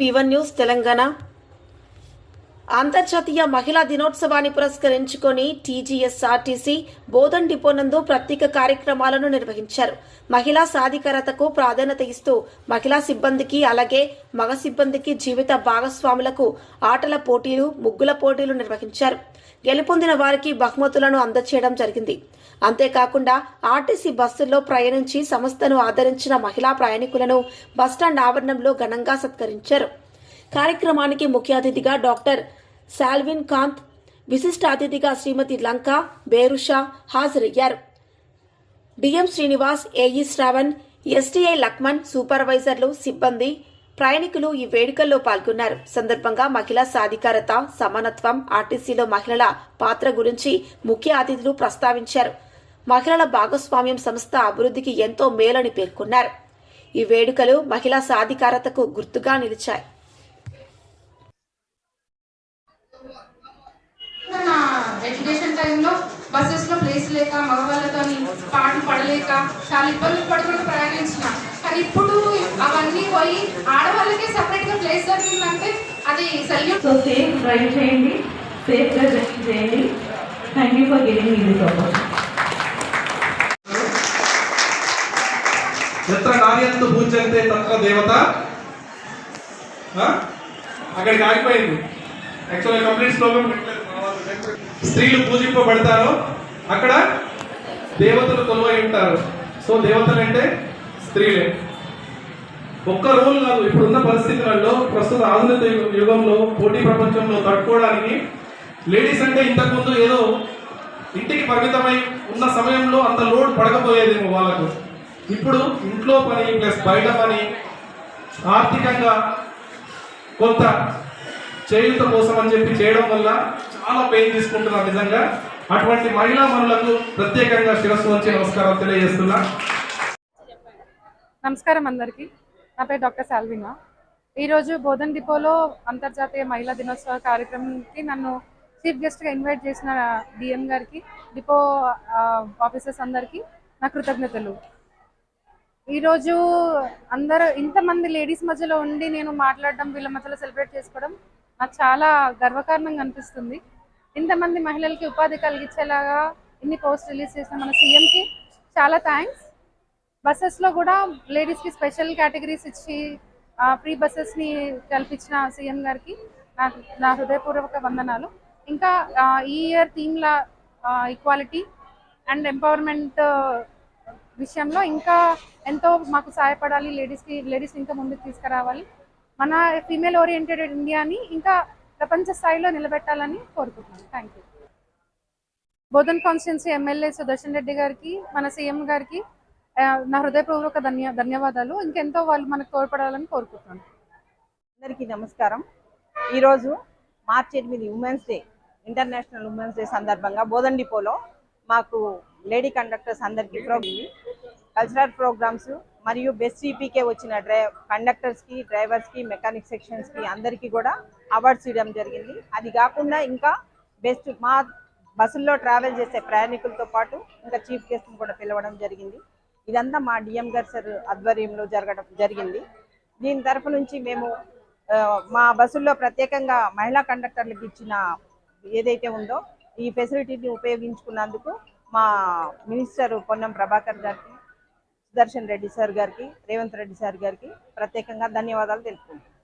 వివన్ news Telangana. అంతర్జాతీయ మహిళా దినోత్సవాన్ని పురస్కరించుకొని టీజీఎస్ఆర్టీసీ బోధన్ డిపో నందు ప్రత్యేక కార్యక్రమాలను నిర్వహించారు. మహిళా సాధికారతకు ప్రాధాన్యత ఇస్తూ మహిళా సిబ్బందికి అలాగే మగ సిబ్బందికి జీవిత భాగస్వాములకు ఆటల పోటీలు ముగ్గుల పోటీలు నిర్వహించారు. గెలుపొందిన వారికి బహుమతులను అందజేయడం జరిగింది. అంతేకాకుండా ఆర్టీసీ బస్సుల్లో ప్రయాణించి సంస్థను ఆదరించిన మహిళా ప్రయాణికులను బస్టాండ్ ఆవరణంలో ఘనంగా సత్కరించారు. కార్యక్రమానికి ముఖ్య అతిథిగా డాక్టర్ సాల్విన్ కాంత్ విశిష్ట అతిథిగా శ్రీమతి లంక బేరుషా హాజరయ్యారు. DM Srinivas AE Shravan STI Laxman సూపర్వైజర్లు సిబ్బంది ప్రయాణికులు ఈ వేడుకల్లో పాల్గొన్నారు. సందర్భంగా మహిళా సాధికారత సమానత్వం ఆర్టీసీలో మహిళల పాత్ర గురించి ముఖ్య అతిథులు ప్రస్తావించారు. మహిళల భాగస్వామ్యం సంస్థ అభివృద్ధికి ఎంతో మేలని పేర్కొన్నారు. ఈ వేడుకలు మహిళా సాధికారతకు గుర్తుగా నిలిచాయి. ఎడ్యుకేషన్ టైంలో బస్సెస్లో ప్లేస్ లేక మగవాళ్ళతో పాటలు పడలేక చాలా ఇబ్బందులు పడుకుంటూ ప్రయాణించిన. కానీ ఇప్పుడు అవన్నీ పోయి ఆడవాళ్ళకి సపరేట్గా ప్లేస్ దొరికిందంటే అది సెల్యూట్ సో సేఫ్ డ్రైవ్ చేయండి. సేఫ్గా జర్నీ చేయండి. Thank you for giving me this opportunity ఎత్ర నార్యంతో పూజ్యంతే తత్ర దేవత? అక్కడికి ఆగిపోయింది. యాక్చువల్గా కంప్లీట్ శ్లోకం పెట్టలేదు. స్త్రీలు పూజింపబడతారో అక్కడ దేవతలు కొలువై ఉంటారు. సో దేవతలు అంటే స్త్రీలే. ఒక్క రోజు కాదు ఇప్పుడున్న పరిస్థితులలో ప్రస్తుత ఆధునిక యుగంలో పోటీ ప్రపంచంలో తట్టుకోవడానికి లేడీస్ అంటే ఇంతకుముందు ఏదో ఇంటికి పరిమితమై ఉన్న సమయంలో అంత లోడ్ పడకపోయేదేమో వాళ్ళకు. ఇప్పుడు ఇంట్లో పని ప్లస్ బయట పని ఆర్థికంగా కొంత చేయుత కోసం అని చెప్పి చేయడం వల్ల చాలా పెయిన్ తీసుకుంటున్నారు నిజంగా. అటువంటి మహిళా మనులకు ప్రత్యేకంగా శిరస్సు వచ్చి నమస్కారం తెలియజేస్తున్నా. నమస్కారం అందరికీ. నా పేరు డాక్టర్ సాల్వినా ఈరోజు బోధన్ డిపోలో అంతర్జాతీయ మహిళా దినోత్సవ కార్యక్రమంకి నన్ను చీఫ్ గెస్ట్గా ఇన్వైట్ చేసిన డిఎం గారికి డిపో ఆఫీసర్స్ అందరికీ నా కృతజ్ఞతలు. ఈరోజు అందరూ ఇంతమంది లేడీస్ మధ్యలో ఉండి నేను మాట్లాడడం వీళ్ళ మధ్యలో సెలబ్రేట్ చేసుకోవడం నాకు చాలా గర్వకారణంగా అనిపిస్తుంది. ఇంతమంది మహిళలకి ఉపాధి కలిగించేలాగా ఇన్ని పోస్ట్ రిలీజ్ చేసిన మన సీఎంకి చాలా థ్యాంక్స్. బస్సెస్లో కూడా లేడీస్కి స్పెషల్ కేటగిరీస్ ఇచ్చి ఫ్రీ బస్సెస్ని కల్పించిన సీఎం గారికి నాకు నా హృదయపూర్వక వందనాలు. ఇంకా ఈ ఇయర్ థీమ్ల ఈక్వాలిటీ అండ్ ఎంపవర్మెంట్ విషయంలో ఇంకా ఎంతో మాకు సహాయపడాలి లేడీస్కి లేడీస్ ఇంకా ముందుకు తీసుకురావాలి. మన ఫీమేల్ ఓరియంటెడ్ ఇండియాని ఇంకా ప్రపంచ స్థాయిలో నిలబెట్టాలని కోరుకుంటున్నాను. Thank you Bodhan constituency MLA Sudarshan Reddy గారికి మన సీఎం గారికి నా హృదయపూర్వక ధన్య ధన్యవాదాలు. ఇంకెంతో వాళ్ళు మనకు తోడ్పడాలని కోరుకుంటున్నాను. అందరికీ నమస్కారం. ఈరోజు మార్చ్ ఎనిమిది women's day international women's day సందర్భంగా బోధన్ డిపోలో మాకు లేడీ కండక్టర్స్ అందరికీ ప్రోగ్రామ్ కల్చరల్ ప్రోగ్రామ్స్ మరియు బెస్ట్ ఈపీకే వచ్చిన డ్రై కండక్టర్స్కి డ్రైవర్స్కి మెకానిక్ సెక్షన్స్కి అందరికీ కూడా అవార్డ్స్ ఇవ్వడం జరిగింది. అది కాకుండా ఇంకా బెస్ట్ మా బస్సుల్లో ట్రావెల్ చేసే ప్రయాణికులతో పాటు ఇంకా చీఫ్ గెస్ట్ని కూడా పిలవడం జరిగింది. ఇదంతా మా డిఎం గారు సార్ ఆధ్వర్యంలో జరగడం జరిగింది. దీని తరఫు నుంచి మేము మా బస్సుల్లో ప్రత్యేకంగా మహిళా కండక్టర్లకు ఇచ్చిన ఏదైతే ఉందో ఈ ఫెసిలిటీని ఉపయోగించుకున్నందుకు మా మినిస్టర్ పొన్నం ప్రభాకర్ గారికి దర్శన్ రెడ్డి సార్ గారికి రేవంత్ రెడ్డి సార్ గారికి ప్రత్యేకంగా ధన్యవాదాలు తెలుపుకుంటున్నాను